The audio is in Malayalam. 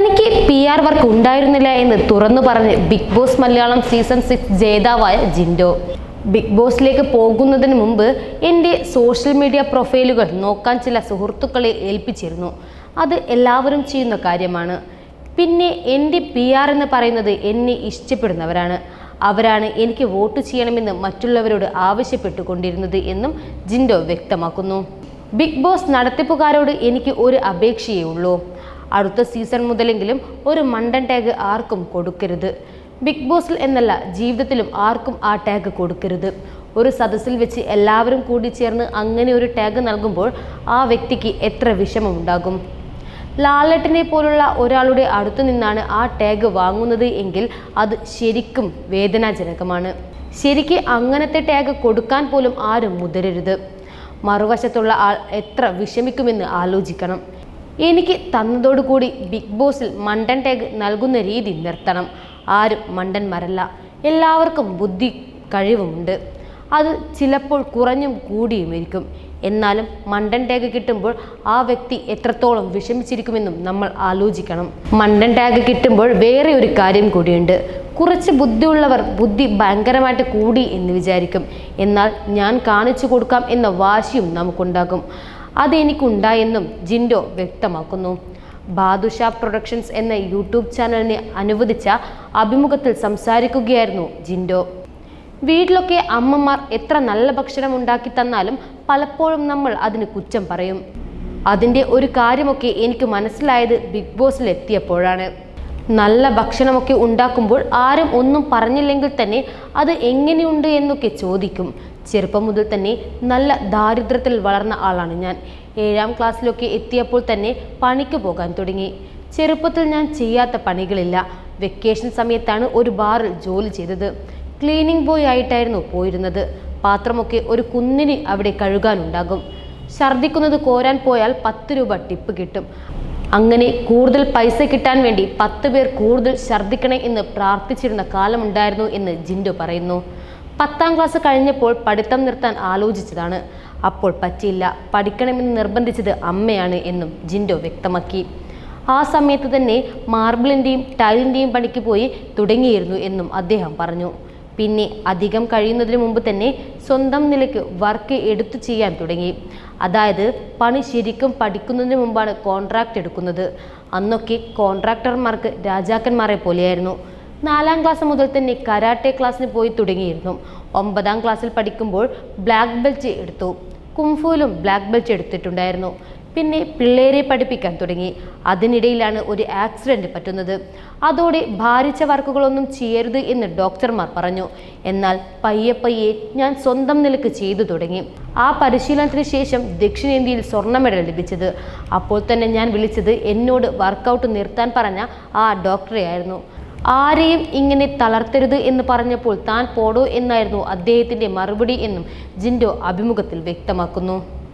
തനിക്ക് പി ആർ വർക്ക് ഉണ്ടായിരുന്നില്ല എന്ന് തുറന്നു പറഞ്ഞ് Big Boss Malayalam season six ജേതാവായ ജിൻഡോ. ബിഗ് ബോസിലേക്ക് പോകുന്നതിന് മുമ്പ് എന്റെ സോഷ്യൽ മീഡിയ പ്രൊഫൈലുകൾ നോക്കാൻ ചില സുഹൃത്തുക്കളെ ഏൽപ്പിച്ചിരുന്നു. അത് എല്ലാവരും ചെയ്യുന്ന കാര്യമാണ്. പിന്നെ എന്റെ പി ആർ എന്ന് പറയുന്നത് എന്നെ ഇഷ്ടപ്പെടുന്നവരാണ്. അവരാണ് എനിക്ക് വോട്ട് ചെയ്യണമെന്ന് മറ്റുള്ളവരോട് ആവശ്യപ്പെട്ടുകൊണ്ടിരുന്നത് എന്നും ജിൻഡോ വ്യക്തമാക്കുന്നു. ബിഗ് ബോസ് നടത്തിപ്പുകാരോട് എനിക്ക് ഒരു അപേക്ഷയേ ഉള്ളൂ. അടുത്ത സീസൺ മുതലെങ്കിലും ഒരു മണ്ടൻ ടാഗ് ആർക്കും കൊടുക്കരുത്. ബിഗ് ബോസിൽ എന്നല്ല ജീവിതത്തിലും ആർക്കും ആ ടാഗ് കൊടുക്കരുത്. ഒരു സദസ്സിൽ വെച്ച് എല്ലാവരും കൂടി ചേർന്ന് അങ്ങനെ ഒരു ടാഗ് നൽകുമ്പോൾ ആ വ്യക്തിക്ക് എത്ര വിഷമമുണ്ടാകും? ലാലട്ടിനെ പോലുള്ള ഒരാളുടെ അടുത്തു നിന്നാണ് ആ ടാഗ് വാങ്ങുന്നത് എങ്കിൽ അത് ശരിക്കും വേദനാജനകമാണ്. ശരിക്ക് അങ്ങനത്തെ ടാഗ് കൊടുക്കാൻ പോലും ആരും മുതിരരുത്. മറുവശത്തുള്ള ആൾ എത്ര വിഷമിക്കുമെന്ന് ആലോചിക്കണം. എനിക്ക് തന്നതോടുകൂടി ബിഗ് ബോസിൽ മണ്ടൻ ടാഗ് നൽകുന്ന രീതി നിർത്തണം. ആരും മണ്ടന്മാരല്ല എല്ലാവർക്കും ബുദ്ധി കഴിവുമുണ്ട്. അത് ചിലപ്പോൾ കുറഞ്ഞും കൂടിയുമിരിക്കും എന്നാലും മണ്ടൻ ടാഗ് കിട്ടുമ്പോൾ ആ വ്യക്തി എത്രത്തോളം വിഷമിച്ചിരിക്കുമെന്നും നമ്മൾ ആലോചിക്കണം. മണ്ടൻ ടാഗ് കിട്ടുമ്പോൾ വേറെ ഒരു കാര്യം കൂടിയുണ്ട്. കുറച്ച് ബുദ്ധിയുള്ളവർ ബുദ്ധി ഭയങ്കരമായിട്ട് കൂടി എന്ന് വിചാരിക്കും. എന്നാൽ ഞാൻ കാണിച്ചു കൊടുക്കാം എന്ന വാശിയും നമുക്കുണ്ടാകും. അതെനിക്കുണ്ടായെന്നും ജിൻഡോ വ്യക്തമാക്കുന്നു. ബാദുഷ പ്രൊഡക്ഷൻസ് എന്ന യൂട്യൂബ് ചാനലിനെ അനുവദിച്ച അഭിമുഖത്തിൽ സംസാരിക്കുകയായിരുന്നു ജിൻഡോ. വീട്ടിലൊക്കെ അമ്മമാർ എത്ര നല്ല ഭക്ഷണം ഉണ്ടാക്കി തന്നാലും പലപ്പോഴും നമ്മൾ അതിന് കുറ്റം പറയും. അതിന്റെ ഒരു കാര്യമൊക്കെ എനിക്ക് മനസ്സിലായത് ബിഗ് ബോസിൽ എത്തിയപ്പോഴാണ് നല്ല ഭക്ഷണമൊക്കെ ഉണ്ടാക്കുമ്പോൾ ആരും ഒന്നും പറഞ്ഞില്ലെങ്കിൽ തന്നെ അത് എങ്ങനെയുണ്ട് എന്നൊക്കെ ചോദിക്കും. ചെറുപ്പം മുതൽ തന്നെ നല്ല ദാരിദ്ര്യത്തിൽ വളർന്ന ആളാണ് ഞാൻ. ഏഴാം ക്ലാസ്സിലൊക്കെ എത്തിയപ്പോൾ തന്നെ പണിക്ക് പോകാൻ തുടങ്ങി. ചെറുപ്പത്തിൽ ഞാൻ ചെയ്യാത്ത പണികളില്ല. വെക്കേഷൻ സമയത്താണ് ഒരു ബാറിൽ ജോലി ചെയ്തത്. ക്ലീനിങ് ബോയ് ആയിട്ടായിരുന്നു പോയിരുന്നത്. പാത്രമൊക്കെ ഒരു കുന്നിന് അവിടെ കഴുകാനുണ്ടാകും. ഛർദ്ദിക്കുന്നത് കോരാൻ പോയാൽ പത്ത് രൂപ ടിപ്പ് കിട്ടും. അങ്ങനെ കൂടുതൽ പൈസ കിട്ടാൻ വേണ്ടി പത്ത് പേർ കൂടുതൽ ഛർദ്ദിക്കണേ എന്ന് പ്രാർത്ഥിച്ചിരുന്ന കാലമുണ്ടായിരുന്നു എന്ന് ജിൻഡോ പറയുന്നു. പത്താം ക്ലാസ് കഴിഞ്ഞപ്പോൾ പഠിത്തം നിർത്താൻ ആലോചിച്ചതാണ്. അപ്പോൾ പറ്റിയില്ല. പഠിക്കണമെന്ന് നിർബന്ധിച്ചത് അമ്മയാണ് എന്നും ജിൻഡോ വ്യക്തമാക്കി. ആ സമയത്ത് തന്നെ മാർബിളിന്റെയും ടൈലിന്റെയും പണിക്ക് പോയി തുടങ്ങിയിരുന്നു എന്നും അദ്ദേഹം പറഞ്ഞു. പിന്നെ അധികം കഴിയുന്നതിന് മുമ്പ് തന്നെ സ്വന്തം നിലയ്ക്ക് വർക്ക് എടുത്തു ചെയ്യാൻ തുടങ്ങി. അതായത് പണി ശരിക്കും പഠിക്കുന്നതിന് മുമ്പാണ് കോൺട്രാക്റ്റ് എടുക്കുന്നത്. അന്നൊക്കെ കോൺട്രാക്ടർമാർക്ക് രാജാക്കന്മാരെ പോലെയായിരുന്നു. നാലാം ക്ലാസ് മുതൽ തന്നെ കരാട്ടെ ക്ലാസ്സിന് പോയി തുടങ്ങിയിരുന്നു. ഒമ്പതാം ക്ലാസ്സിൽ പഠിക്കുമ്പോൾ ബ്ലാക്ക് ബെൽറ്റ് എടുത്തു. കുംഫുവിലും ബ്ലാക്ക് ബെൽറ്റ് എടുത്തിട്ടുണ്ടായിരുന്നു. പിന്നെ പിള്ളേരെ പഠിപ്പിക്കാൻ തുടങ്ങി. അതിനിടയിലാണ് ഒരു ആക്സിഡന്റ് പറ്റുന്നത്. അതോടെ ഭാരിച്ച വർക്കുകളൊന്നും ചെയ്യരുത് എന്ന് ഡോക്ടർമാർ പറഞ്ഞു. എന്നാൽ പയ്യെ പയ്യെ ഞാൻ സ്വന്തം നിലയ്ക്ക് ചെയ്തു തുടങ്ങി. ആ പരിശീലനത്തിന് ശേഷം ദക്ഷിണേന്ത്യയിൽ സ്വർണ മെഡൽ ലഭിച്ചത്. അപ്പോൾ തന്നെ ഞാൻ വിളിച്ചത് എന്നോട് വർക്കൗട്ട് നിർത്താൻ പറഞ്ഞ ആ ഡോക്ടറെയായിരുന്നു ആരെയും ഇങ്ങനെ തളർത്തരുത് എന്ന് പറഞ്ഞപ്പോൾ താൻ പോടോ എന്നായിരുന്നു അദ്ദേഹത്തിന്റെ മറുപടി എന്നും ജിൻഡോ അഭിമുഖത്തിൽ വ്യക്തമാക്കുന്നു.